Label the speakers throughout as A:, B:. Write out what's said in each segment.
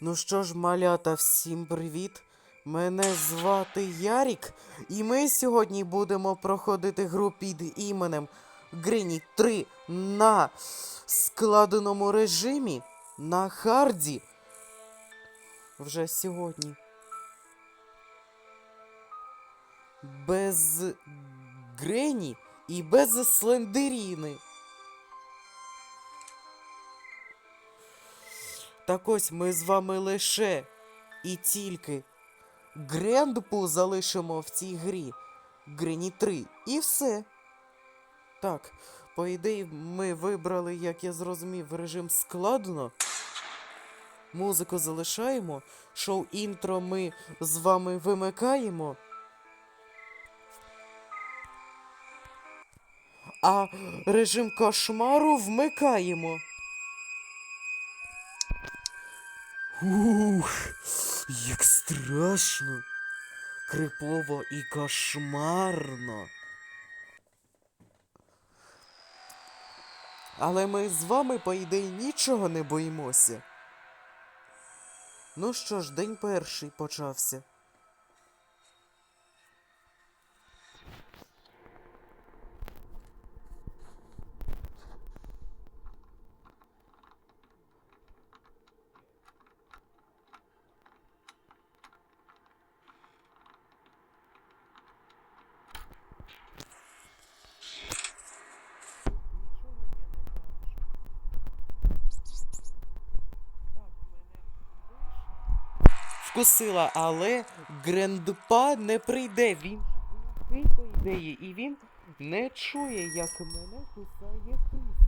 A: Ну що ж, малята, всім привіт! Мене звати Ярік, і ми сьогодні будемо проходити гру під іменем Грині 3 на складеному режимі на харді. Вже сьогодні. Без Грені і без Слендеріни. Так ось ми з вами лише і тільки Грендпу залишимо в цій грі. Грені 3. І все. Так, по ідеї, ми вибрали, як я зрозумів, режим складно. Музику залишаємо. Шоу інтро ми з вами вимикаємо. А режим кошмару вмикаємо. Ух, як страшно, крипово і кошмарно. Але ми з вами, по ідеї, нічого не боїмося. Ну що ж, день перший почався. Вкусила, але Грендпа не прийде. Він по ідеї, і він не чує, як мене кусає кис.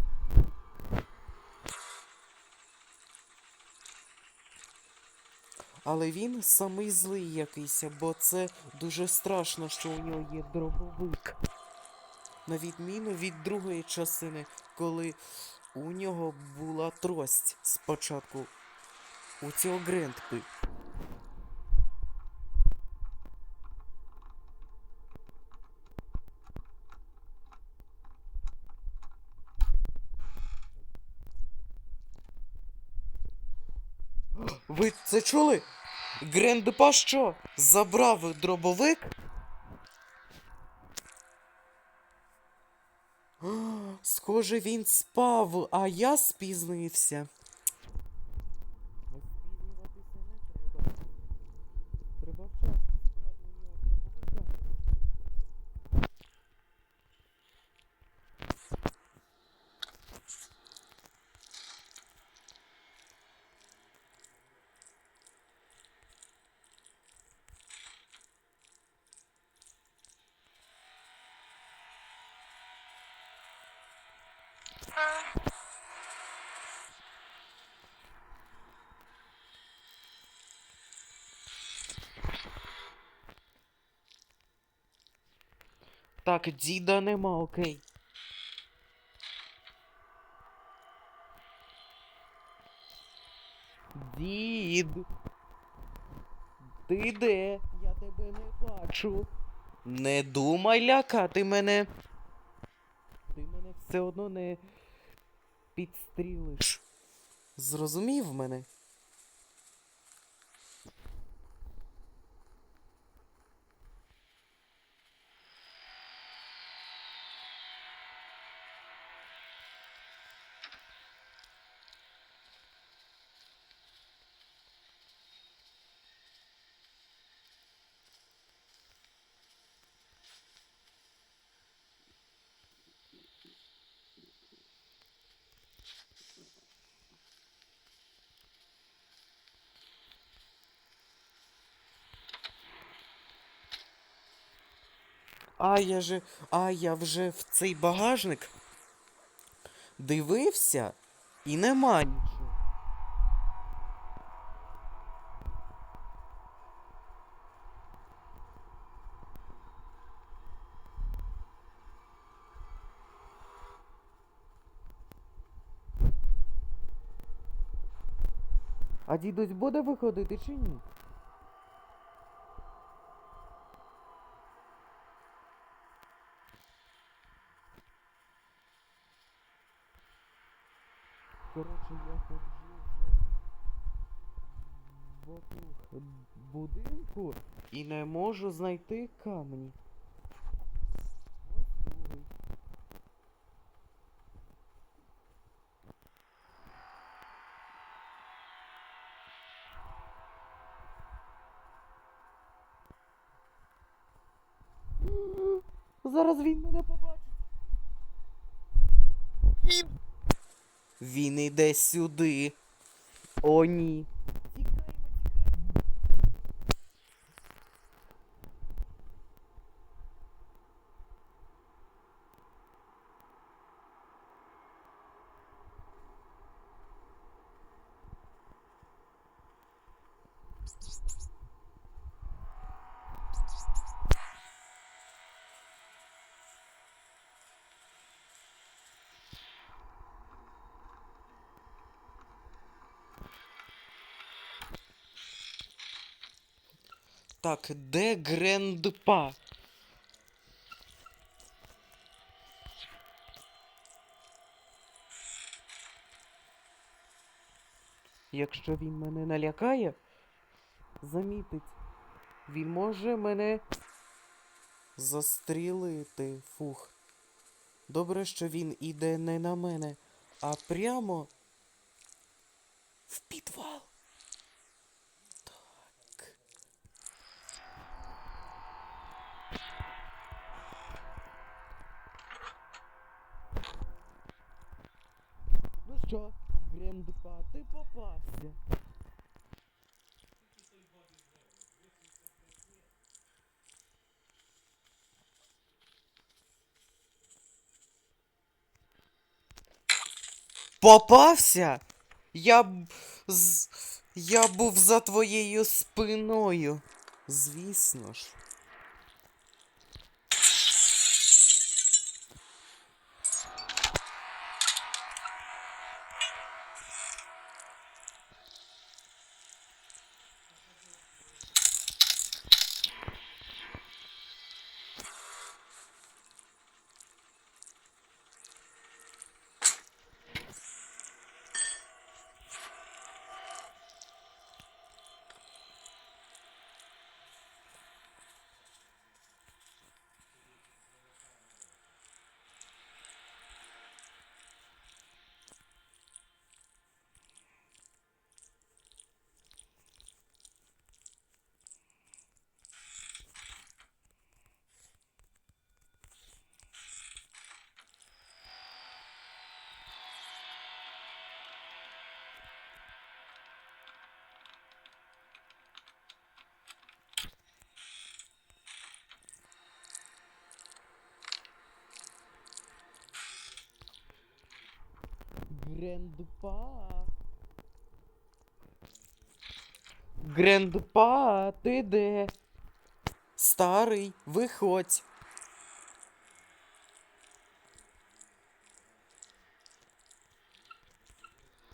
A: Але він самий злий якийсь, бо це дуже страшно, що у нього є дробовик. На відміну від другої частини, коли у нього була трость спочатку. У цього Грендпи. Ви це чули? Грендепа що? Забрав дробовик? Схоже, він спав, а я спізнився. Спізнюватися не треба. Треба вчасно збирати у нього дробовика. Так, діда нема, окей. Дід. Ти де? Я тебе не бачу. Не думай лякати мене. Ти мене все одно не підстрілиш. Зрозумів мене? А я же. А я вже в цей багажник дивився і нема нічого. А дідусь буде виходити чи ні? Коротше, я ходжу вже вокруг будинку і не можу знайти камені. Ось другий. Зараз він мене побачить. Він. Він іде сюди. О, ні. Так, де Грендпа? Якщо він мене налякає, замітить, він може мене застрілити. Фух. Добре, що він іде не на мене, а прямо в підвал. Що, Грендпа, ти попався. Попався? Я б з... Я був за твоєю спиною. Звісно ж. Грендпа. Грендпа, ти де? Старий, виходь.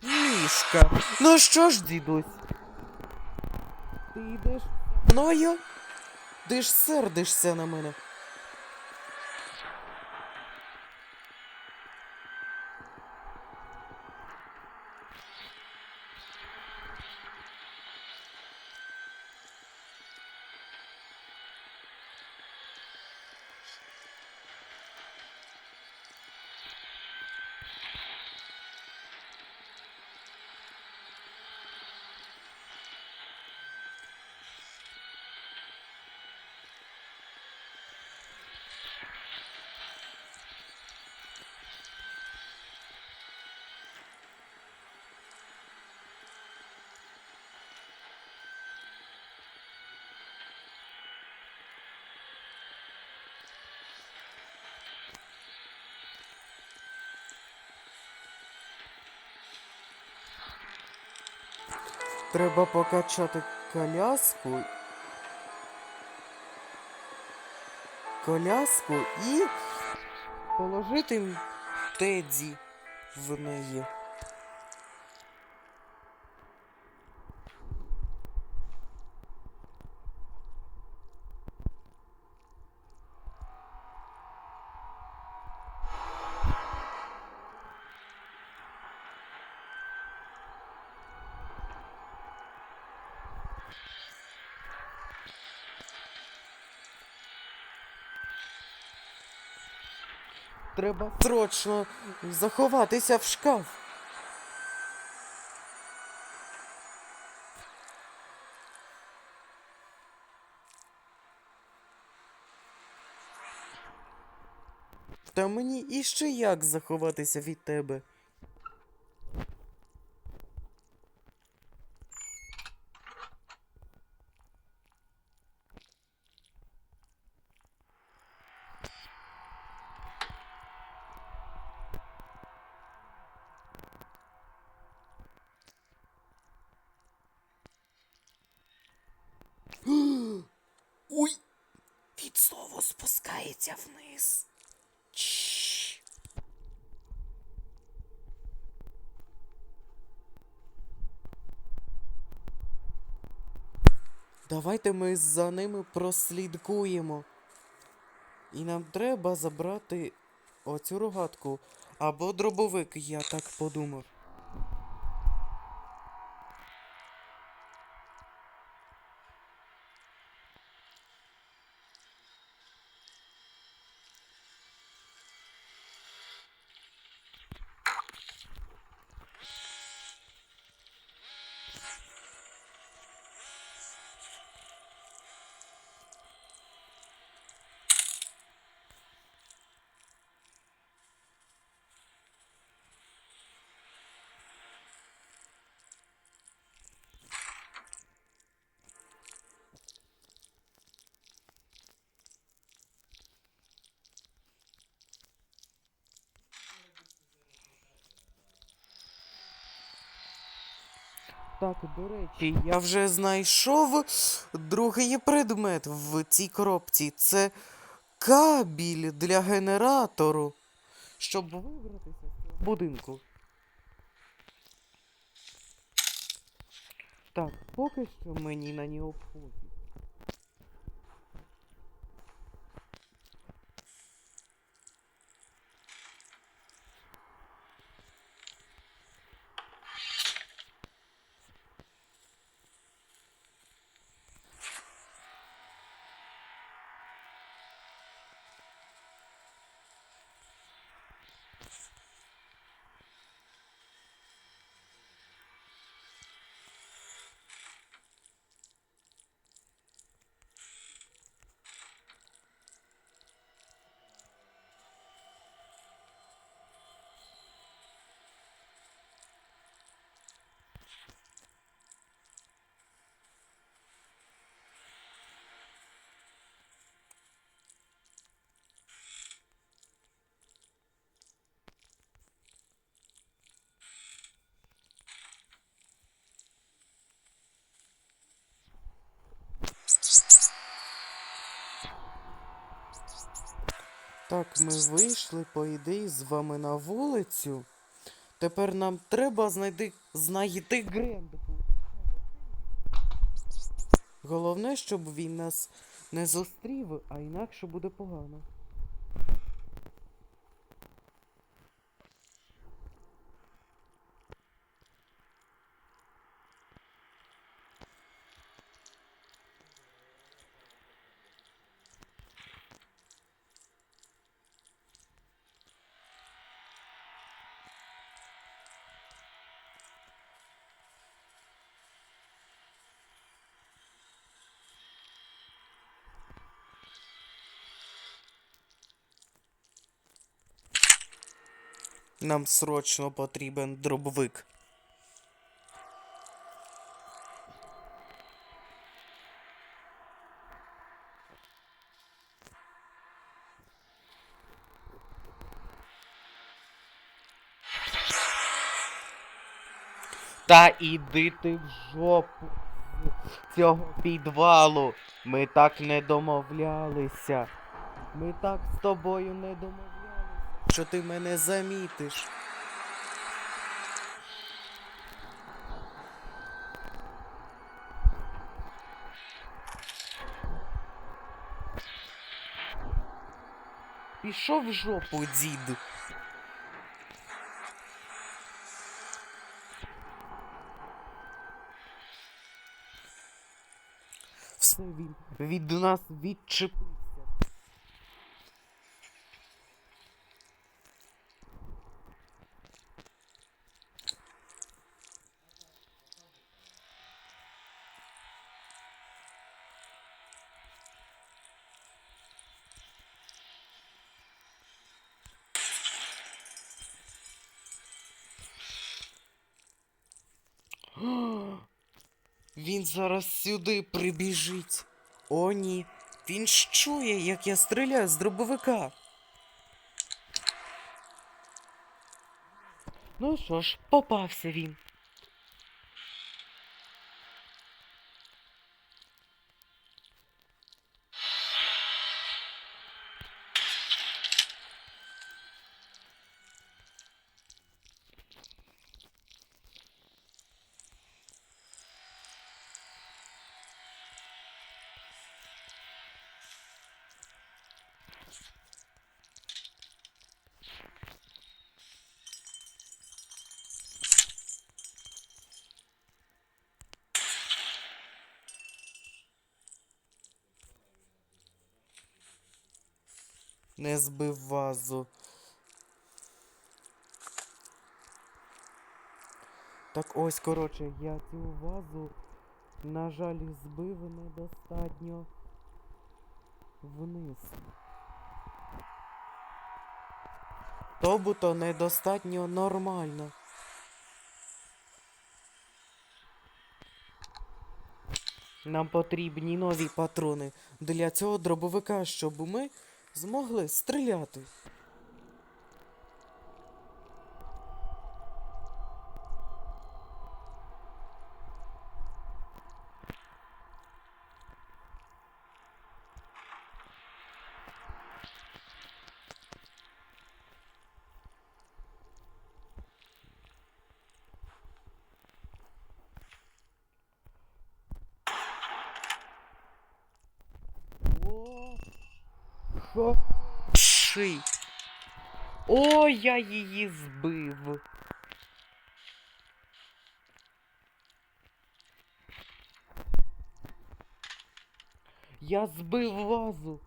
A: Мішка. Ну що ж, дідусь? Ти йдеш мною? Ти ж сердишся на мене. Треба покачати коляску. Коляску і положити теді в неї. Треба срочно заховатися в шкаф. Та мені іще як заховатися від тебе. Спускається вниз. Чш. Давайте ми за ними прослідкуємо. І нам треба забрати оцю рогатку. Або дробовик, я так подумав. Так, до речі, я вже знайшов другий предмет в цій коробці. Це кабель для генератору. Щоб вибратися з цього будинку. Так, поки що мені на нього пофіг. Так, ми вийшли, по ідеї, з вами на вулицю. Тепер нам треба знайти, знайти Гренду. Головне, щоб він нас не зустрів, а інакше буде погано. Нам срочно потрібен дробовик. Та іди ти в жопу з цього підвалу. Ми так не домовлялися. Ми так з тобою не домовлялися, що ти мене замітиш. Пішов в жопу, дід. Все він від нас відчепився. Він зараз сюди прибіжить. О, ні. Він ж чує, як я стріляю з дробовика. Ну що ж, попався він. Не збив вазу. Так ось, коротше, я цю вазу, на жаль, збив недостатньо вниз. Тобто недостатньо нормально. Нам потрібні нові патрони для цього дробовика, щоб ми змогли стріляти. О, що? ший О, я її збив. Я збив вазу.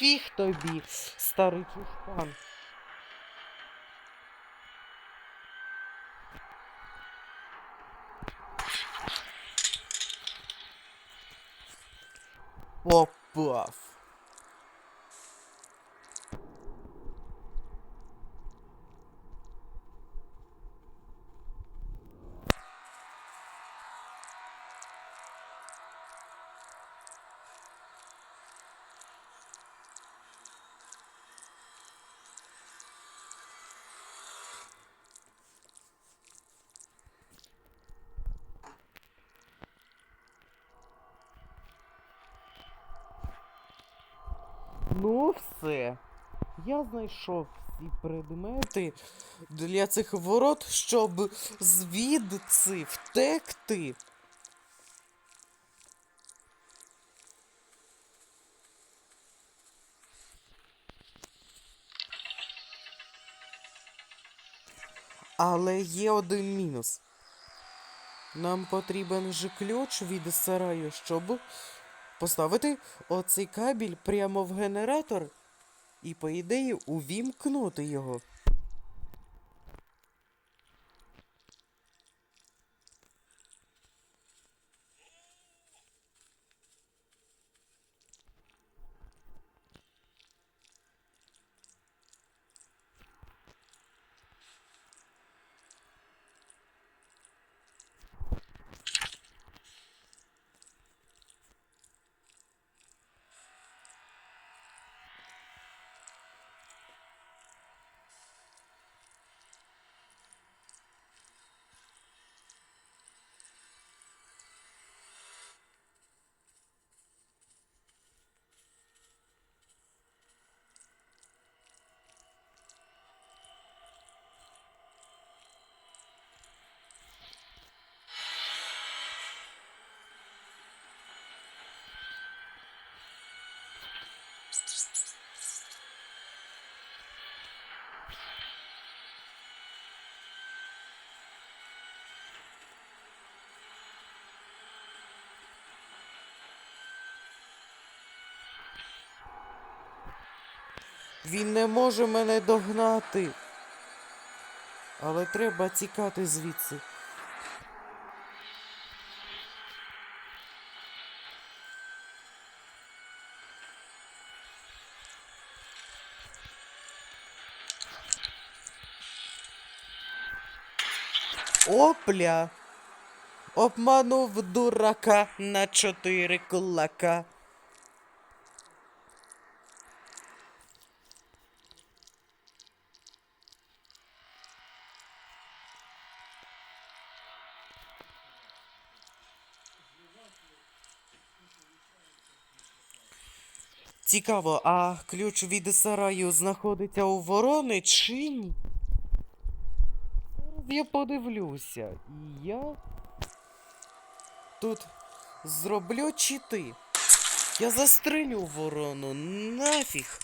A: Фіг тобі, старий чушпан. Попав. Ну, все. Я знайшов всі предмети для цих ворот, щоб звідси втекти. Але є один мінус. Нам потрібен же ключ від сараю, щоб поставити оцей кабель прямо в генератор і, по ідеї, увімкнути його. Він не може мене догнати. Але треба тікати звідси. Опля! Обманув дурака на чотири кулака. Цікаво, а ключ від сараю знаходиться у ворони чи ні? Зараз я подивлюся. І я тут зроблю чити. Я застрелю ворону нафіг.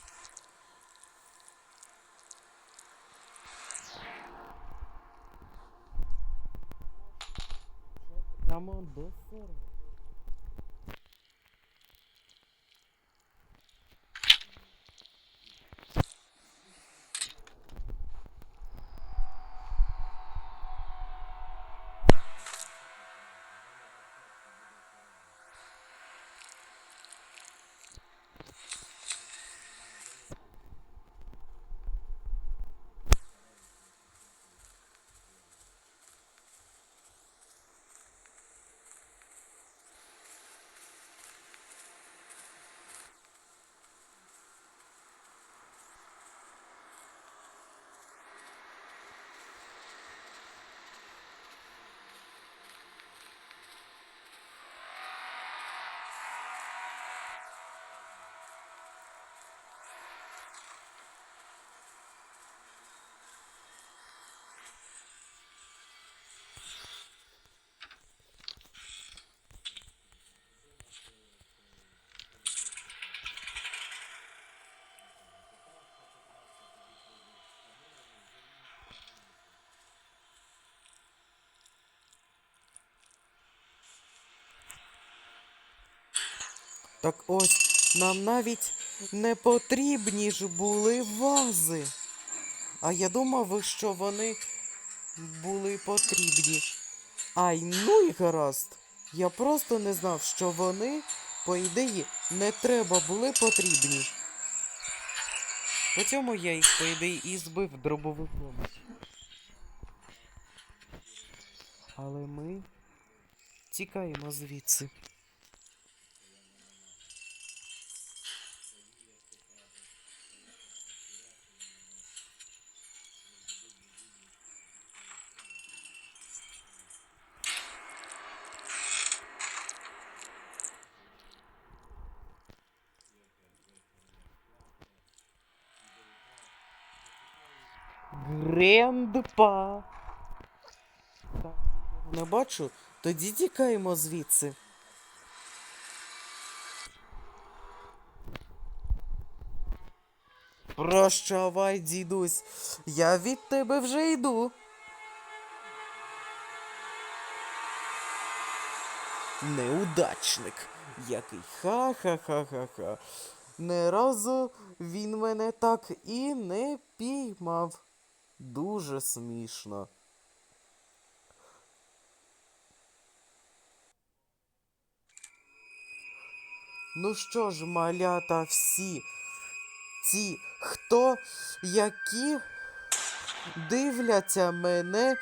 A: Прямо до сараю. Так ось нам навіть не потрібні ж були вази. А я думав, що вони були потрібні. Ай, ну і гаразд. Я просто не знав, що вони, по ідеї, не треба були потрібні. По цьому я їх, по ідеї, і збив дробовиком. Але ми тікаємо звідси. Так, не бачу. Тоді тікаємо звідси. Прощавай, дідусь. Я від тебе вже йду. Неудачник. Який ха-ха-ха-ха-ха. Не разу він мене так і не піймав. Дуже смішно. Ну що ж, малята всі, ті, хто, які дивляться мене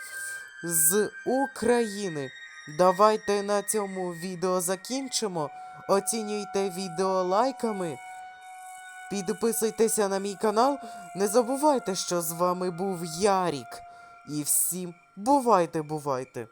A: з України. Давайте на цьому відео закінчимо. Оцінюйте відео лайками. Підписуйтеся на мій канал. Не забувайте, що з вами був Ярік. І всім бувайте, бувайте!